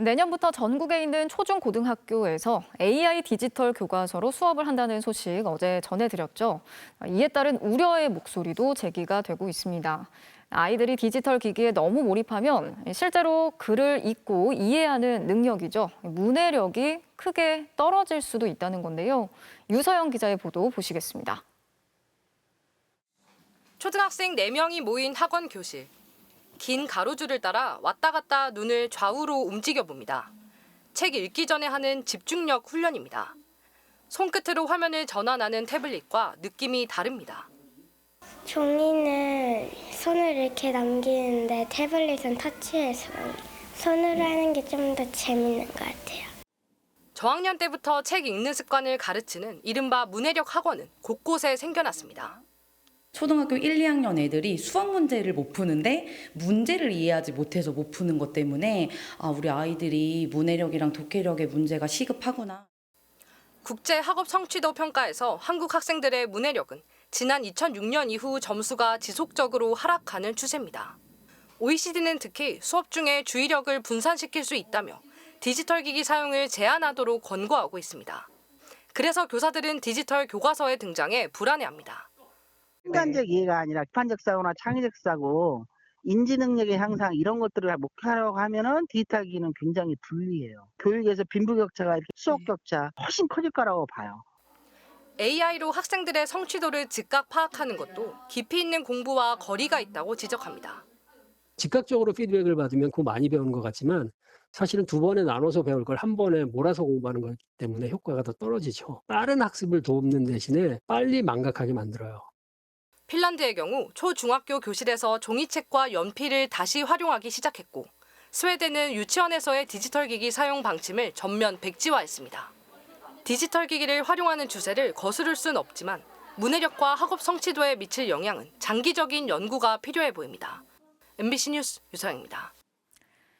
내년부터 전국에 있는 초중고등학교에서 AI 디지털 교과서로 수업을 한다는 소식 어제 전해드렸죠. 이에 따른 우려의 목소리도 제기가 되고 있습니다. 아이들이 디지털 기기에 너무 몰입하면 실제로 글을 읽고 이해하는 능력이죠. 문해력이 크게 떨어질 수도 있다는 건데요. 유서영 기자의 보도 보시겠습니다. 초등학생 4명이 모인 학원 교실. 긴 가로줄을 따라 왔다 갔다 눈을 좌우로 움직여 봅니다. 책 읽기 전에 하는 집중력 훈련입니다. 손끝으로 화면을 전환하는 태블릿과 느낌이 다릅니다. 종이는 손을 이렇게 넘기는데 태블릿은 터치해서 손으로 하는 게 좀 더 재밌는 것 같아요. 저학년 때부터 책 읽는 습관을 가르치는 이른바 문해력 학원은 곳곳에 생겨났습니다. 초등학교 1, 2학년 애들이 수학 문제를 못 푸는데 문제를 이해하지 못해서 못 푸는 것 때문에 아, 우리 아이들이 문해력이랑 독해력의 문제가 시급하구나. 국제 학업 성취도 평가에서 한국 학생들의 문해력은 지난 2006년 이후 점수가 지속적으로 하락하는 추세입니다. OECD는 특히 수업 중에 주의력을 분산시킬 수 있다며 디지털 기기 사용을 제한하도록 권고하고 있습니다. 그래서 교사들은 디지털 교과서의 등장에 불안해합니다. 순간적 이해가 아니라 비판적 사고나 창의적 사고, 인지 능력의 향상 이런 것들을 목표하려고 하면은 디지털 기기는 굉장히 불리해요. 교육에서 빈부격차가 이렇게 수업 격차 훨씬 커질 거라고 봐요. AI로 학생들의 성취도를 즉각 파악하는 것도 깊이 있는 공부와 거리가 있다고 지적합니다. 즉각적으로 피드백을 받으면 그 많이 배우는 것 같지만 사실은 두 번에 나눠서 배울 걸 한 번에 몰아서 공부하는 거기 때문에 효과가 더 떨어지죠. 빠른 학습을 돕는 대신에 빨리 망각하게 만들어요. 핀란드의 경우 초중학교 교실에서 종이책과 연필을 다시 활용하기 시작했고 스웨덴은 유치원에서의 디지털 기기 사용 방침을 전면 백지화했습니다. 디지털 기기를 활용하는 추세를 거스를 순 없지만 문해력과 학업 성취도에 미칠 영향은 장기적인 연구가 필요해 보입니다. MBC 뉴스 유서영입니다.